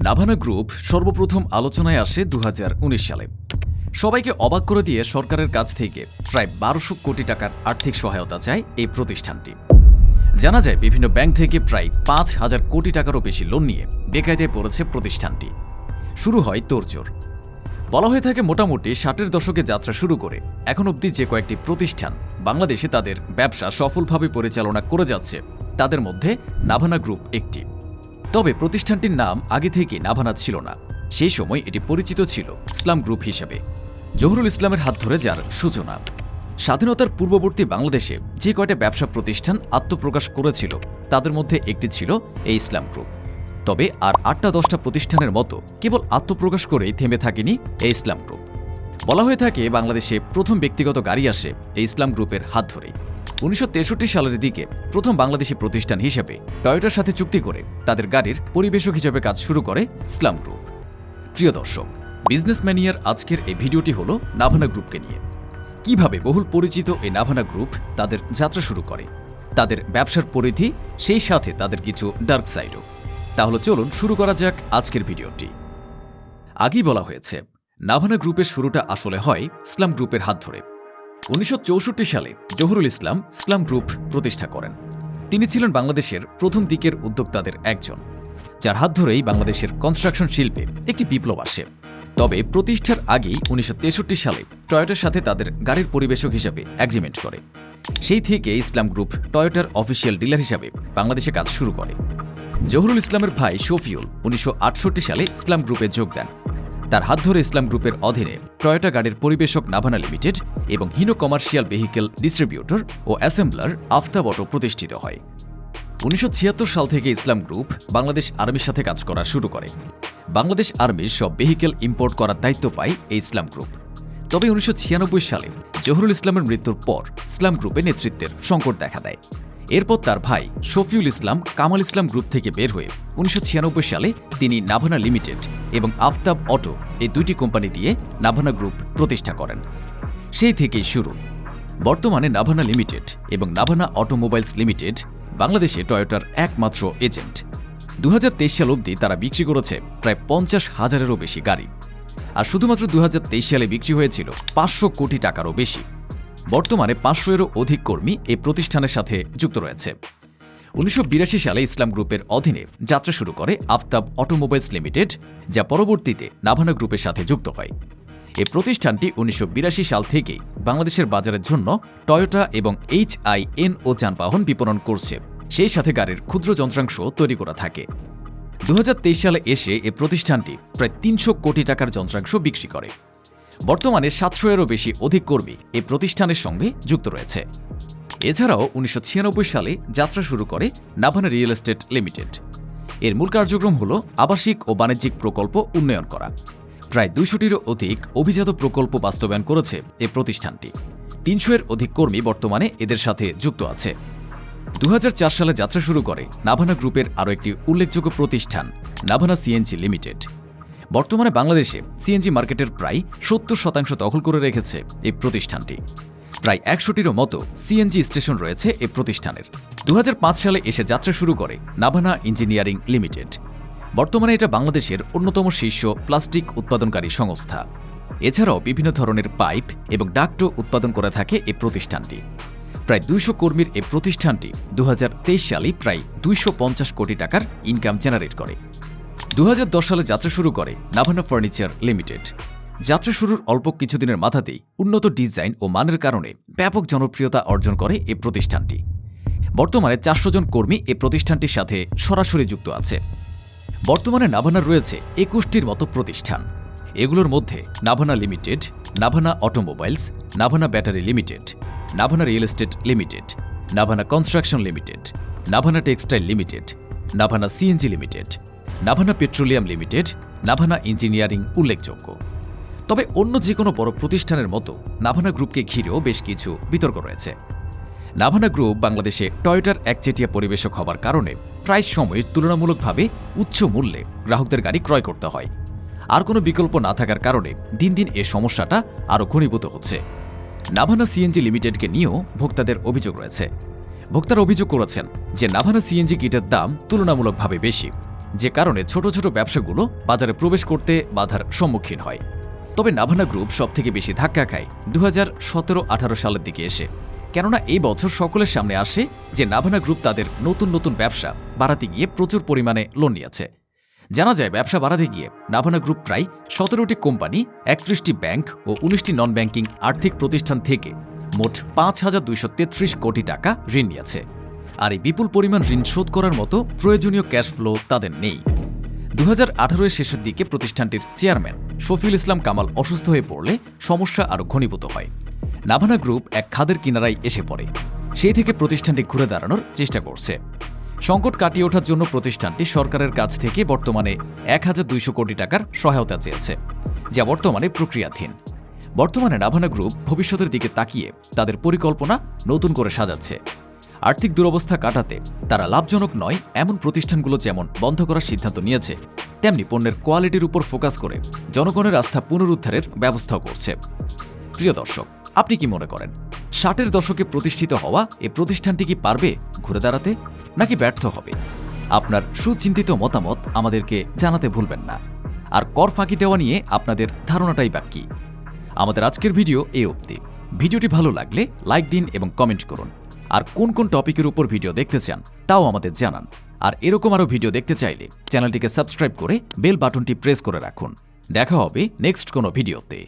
Navana group সর্বপ্রথম আলোচনায় আসে দু হাজার উনিশ সালে। সবাইকে অবাক করে দিয়ে সরকারের কাছ থেকে প্রায় বারোশো কোটি টাকার আর্থিক সহায়তা চায় এই প্রতিষ্ঠানটি। জানা যায়, বিভিন্ন ব্যাংক থেকে প্রায় পাঁচ হাজার কোটি টাকারও বেশি লোন নিয়ে বেকায়দায় পড়েছে প্রতিষ্ঠানটি। শুরু হয় তোড়জোড়। বলা হয়ে থাকে, মোটামুটি ষাটের দশকে যাত্রা শুরু করে এখন অবধি যে কয়েকটি প্রতিষ্ঠান বাংলাদেশে তাদের ব্যবসা সফলভাবে পরিচালনা করে যাচ্ছে, তাদের মধ্যে নাভানা গ্রুপ একটি। তবে প্রতিষ্ঠানটির নাম আগে থেকেই নাভানা ছিল না। সেই সময় এটি পরিচিত ছিল ইসলাম গ্রুপ হিসেবে। জহুরুল ইসলামের হাত ধরে যার সূচনা। স্বাধীনতার পূর্ববর্তী বাংলাদেশে যে কয়টা ব্যবসা প্রতিষ্ঠান আত্মপ্রকাশ করেছিল, তাদের মধ্যে একটি ছিল এই ইসলাম গ্রুপ। তবে আর আটটা দশটা প্রতিষ্ঠানের মতো কেবল আত্মপ্রকাশ করেই থেমে থাকেনি এই ইসলাম গ্রুপ। বলা হয়ে থাকে, বাংলাদেশে প্রথম ব্যক্তিগত গাড়ি আসে এই ইসলাম গ্রুপের হাত ধরেই। উনিশশো তেষট্টি সালের দিকে প্রথম বাংলাদেশি প্রতিষ্ঠান হিসেবে টয়োটার সাথে চুক্তি করে তাদের গাড়ির পরিবেশক হিসেবে কাজ শুরু করে ইসলাম গ্রুপ। প্রিয় দর্শক বিজনেস ম্যানিয়ার আজকের এই ভিডিওটি হলো নাভানা গ্রুপকে নিয়ে। কীভাবে বহুল পরিচিত এই নাভানা গ্রুপ তাদের যাত্রা শুরু করে, তাদের ব্যবসার পরিধি, সেই সাথে তাদের কিছু ডার্ক সাইডও। তাহলে চলুন শুরু করা যাক আজকের ভিডিওটি। আগেই বলা হয়েছে, নাভানা গ্রুপের শুরুটা আসলে হয় ইসলাম গ্রুপের হাত ধরে। উনিশশো চৌষট্টি সালে জহুরুল ইসলাম ইসলাম গ্রুপ প্রতিষ্ঠা করেন। তিনি ছিলেন বাংলাদেশের প্রথম দিকের উদ্যোক্তাদের একজন, যার হাত ধরেই বাংলাদেশের কনস্ট্রাকশন শিল্পে একটি বিপ্লব আসে। তবে প্রতিষ্ঠার আগেই উনিশশো তেষট্টি সালে টয়োটার সাথে তাদের গাড়ির পরিবেশক হিসাবে অ্যাগ্রিমেন্ট করে। সেই থেকে ইসলাম গ্রুপ টয়োটার অফিসিয়াল ডিলার হিসাবে বাংলাদেশে কাজ শুরু করে। জহুরুল ইসলামের ভাই শফিউল উনিশশো আটষট্টি সালে ইসলাম গ্রুপে যোগ দেন। তার হাত ধরে ইসলাম গ্রুপের অধীনে টয়োটা গাড়ির পরিবেশক নাভানা লিমিটেড এবং হিনো কমার্শিয়াল ভেহিকেল ডিস্ট্রিবিউটর ও অ্যাসেম্বলার আফতাব অটো প্রতিষ্ঠিত হয়। উনিশশো ছিয়াত্তর সাল থেকে ইসলাম গ্রুপ বাংলাদেশ আর্মির সাথে কাজ করা শুরু করে। বাংলাদেশ আর্মির সব ভেহিকেল ইম্পোর্ট করার দায়িত্ব পায় এই ইসলাম গ্রুপ। তবে উনিশশো ছিয়ানব্বই সালে জহুরুল ইসলামের মৃত্যুর পর ইসলাম গ্রুপে নেতৃত্বের সংকট দেখা দেয়। এরপর তার ভাই শফিউল ইসলাম কামাল ইসলাম গ্রুপ থেকে বের হয়ে উনিশশো ছিয়ানব্বই সালে তিনি নাভানা লিমিটেড এবং আফতাব অটো এই দুইটি কোম্পানি দিয়ে নাভানা গ্রুপ প্রতিষ্ঠা করেন। সেই থেকেই শুরু। বর্তমানে নাভানা লিমিটেড এবং নাভানা অটোমোবাইলস লিমিটেড বাংলাদেশে টয়োটার একমাত্র এজেন্ট। দুহাজার তেইশ সাল অবধি তারা বিক্রি করেছে প্রায় পঞ্চাশ হাজারেরও বেশি গাড়ি। আর শুধুমাত্র দুহাজার তেইশ সালে বিক্রি হয়েছিল পাঁচশো কোটি টাকারও বেশি। বর্তমানে পাঁচশো এরও অধিক কর্মী এই প্রতিষ্ঠানের সাথে যুক্ত রয়েছে। উনিশশো বিরাশি সালে ইসলাম গ্রুপের অধীনে যাত্রা শুরু করে আফতাব অটোমোবাইলস লিমিটেড, যা পরবর্তীতে নাভানা গ্রুপের সাথে যুক্ত হয়। এই প্রতিষ্ঠানটি উনিশশো বিরাশি সাল থেকেই বাংলাদেশের বাজারের জন্য টয়োটা এবং এইচ আই এন ও যানবাহন বিপণন করছে। সেই সাথে গাড়ির ক্ষুদ্র যন্ত্রাংশ তৈরি করা থাকে। দু হাজার তেইশ সালে এসে এ প্রতিষ্ঠানটি প্রায় তিনশো কোটি টাকার যন্ত্রাংশ বিক্রি করে। বর্তমানে সাতশো এরও বেশি অধিক কর্মী এ প্রতিষ্ঠানের সঙ্গে যুক্ত রয়েছে। এছাড়াও উনিশশো ছিয়ানব্বই সালে যাত্রা শুরু করে নাভানা রিয়েল এস্টেট লিমিটেড। এর মূল কার্যক্রম হল আবাসিক ও বাণিজ্যিক প্রকল্প উন্নয়ন করা। প্রায় দুইশোটিরও অধিক অভিজাত প্রকল্প বাস্তবায়ন করেছে এ প্রতিষ্ঠানটি। তিনশো এর অধিক কর্মী বর্তমানে এদের সাথে যুক্ত আছে। দু হাজার চার সালে যাত্রা শুরু করে নাভানা গ্রুপের আরও একটি উল্লেখযোগ্য প্রতিষ্ঠান, নাভানা সিএনজি লিমিটেড। বর্তমানে বাংলাদেশে সিএনজি মার্কেটের প্রায় সত্তর শতাংশ দখল করে রেখেছে এই প্রতিষ্ঠানটি। প্রায় একশোটিরও মতো সিএনজি স্টেশন রয়েছে এ প্রতিষ্ঠানের। দু হাজার পাঁচ সালে এসে যাত্রা শুরু করে নাভানা ইঞ্জিনিয়ারিং লিমিটেড। বর্তমানে এটা বাংলাদেশের অন্যতম শীর্ষ প্লাস্টিক উৎপাদনকারী সংস্থা। এছাড়াও বিভিন্ন ধরনের পাইপ এবং ডাক্টো উৎপাদন করে থাকে এই প্রতিষ্ঠানটি। প্রায় দুইশো কর্মীর এই প্রতিষ্ঠানটি দু হাজার তেইশ সালে প্রায় দুইশো পঞ্চাশ কোটি টাকার ইনকাম জেনারেট করে। দু হাজার দশ সালে যাত্রা শুরু করে নাভানা ফার্নিচার লিমিটেড। যাত্রা শুরুর অল্প কিছুদিনের মাথাতেই উন্নত ডিজাইন ও মানের কারণে ব্যাপক জনপ্রিয়তা অর্জন করে এই প্রতিষ্ঠানটি। বর্তমানে চারশো জন কর্মী এই প্রতিষ্ঠানটির সাথে সরাসরি যুক্ত আছে। বর্তমানে নাভানার রয়েছে একুশটির মতো প্রতিষ্ঠান। এগুলোর মধ্যে Navana limited, Navana automobiles, Navana battery limited, Navana real estate limited, Navana construction limited, Navana textile limited, Navana CNG limited, Navana petroleum limited, Navana engineering উল্লেখযোগ্য। তবে অন্য যে কোনো বড় প্রতিষ্ঠানের মতো নাভানা গ্রুপকে ঘিরেও বেশ কিছু বিতর্ক রয়েছে। নাভানা গ্রুপ বাংলাদেশে টয়োটার একচেটিয়া পরিবেশক হবার কারণে প্রায় সময় তুলনামূলকভাবে উচ্চ মূল্যে গ্রাহকদের গাড়ি ক্রয় করতে হয়। আর কোনো বিকল্প না থাকার কারণে দিন দিন এ সমস্যাটা আরও ঘনীভূত হচ্ছে। নাভানা সিএনজি লিমিটেডকে নিয়েও ভোক্তাদের অভিযোগ রয়েছে। ভোক্তারা অভিযোগ করেছেন যে নাভানা সিএনজি কিটের দাম তুলনামূলকভাবে বেশি, যে কারণে ছোট ছোট ব্যবসাগুলো বাজারে প্রবেশ করতে বাধার সম্মুখীন হয়। তবে নাভানা গ্রুপ সবথেকে বেশি ধাক্কা খায় দু হাজার সতেরো আঠারো সালের দিকে এসে। কেননা এই বছর সকলের সামনে আসে যে নাভানা গ্রুপ তাদের নতুন নতুন ব্যবসা বাড়াতে গিয়ে প্রচুর পরিমাণে লোন নিয়েছে। জানা যায় ব্যবসা বাড়াতে গিয়ে নাভানা গ্রুপ প্রায় সতেরোটি কোম্পানি, একত্রিশটি ব্যাংক ও উনিশটি নন ব্যাংকিং আর্থিক প্রতিষ্ঠান থেকে মোট পাঁচ হাজার দুইশো তেত্রিশ কোটি টাকা ঋণ নিয়েছে। আর এই বিপুল পরিমাণ ঋণ শোধ করার মতো প্রয়োজনীয় ক্যাশ ফ্লো তাদের নেই। দু হাজার শেষের দিকে প্রতিষ্ঠানটির চেয়ারম্যান শফিউল ইসলাম কামাল অসুস্থ হয়ে পড়লে সমস্যা আরও ঘনীভূত হয়। নাভানা গ্রুপ এক খাদের কিনারায় এসে পড়ে। সেই থেকে প্রতিষ্ঠানটি ঘুরে দাঁড়ানোর চেষ্টা করছে। সংকট কাটিয়ে ওঠার জন্য প্রতিষ্ঠানটি সরকারের কাছ থেকে বর্তমানে এক হাজার দুইশো কোটি টাকার সহায়তা চেয়েছে, যা বর্তমানে প্রক্রিয়াধীন। বর্তমানে নাভানা গ্রুপ ভবিষ্যতের দিকে তাকিয়ে তাদের পরিকল্পনা নতুন করে সাজাচ্ছে। আর্থিক দুরবস্থা কাটাতে তারা লাভজনক নয় এমন প্রতিষ্ঠানগুলো যেমন বন্ধ করার সিদ্ধান্ত নিয়েছে, তেমনি পণ্যের কোয়ালিটির উপর ফোকাস করে জনগণের আস্থা পুনরুদ্ধারের ব্যবস্থাও করছে। প্রিয় দর্শক আপনি কি মনে করেন, ষাটের দশকে প্রতিষ্ঠিত হওয়া এ প্রতিষ্ঠানটি কি পারবে ঘুরে দাঁড়াতে, নাকি ব্যর্থ হবে? আপনার সুচিন্তিত মতামত আমাদেরকে জানাতে ভুলবেন না। আর কর ফাঁকি দেওয়া নিয়ে আপনাদের ধারণাটাই বা কী আমাদের আজকের ভিডিও এ অবধি। ভিডিওটি ভালো লাগলে লাইক দিন এবং কমেন্ট করুন। আর কোন কোন টপিকের উপর ভিডিও দেখতে চান, তাও আমাদের জানান। আর এরকম আরও ভিডিও দেখতে চাইলে চ্যানেলটিকে সাবস্ক্রাইব করে বেল বাটনটি প্রেস করে রাখুন। দেখা হবে নেক্সট কোনো ভিডিওতে।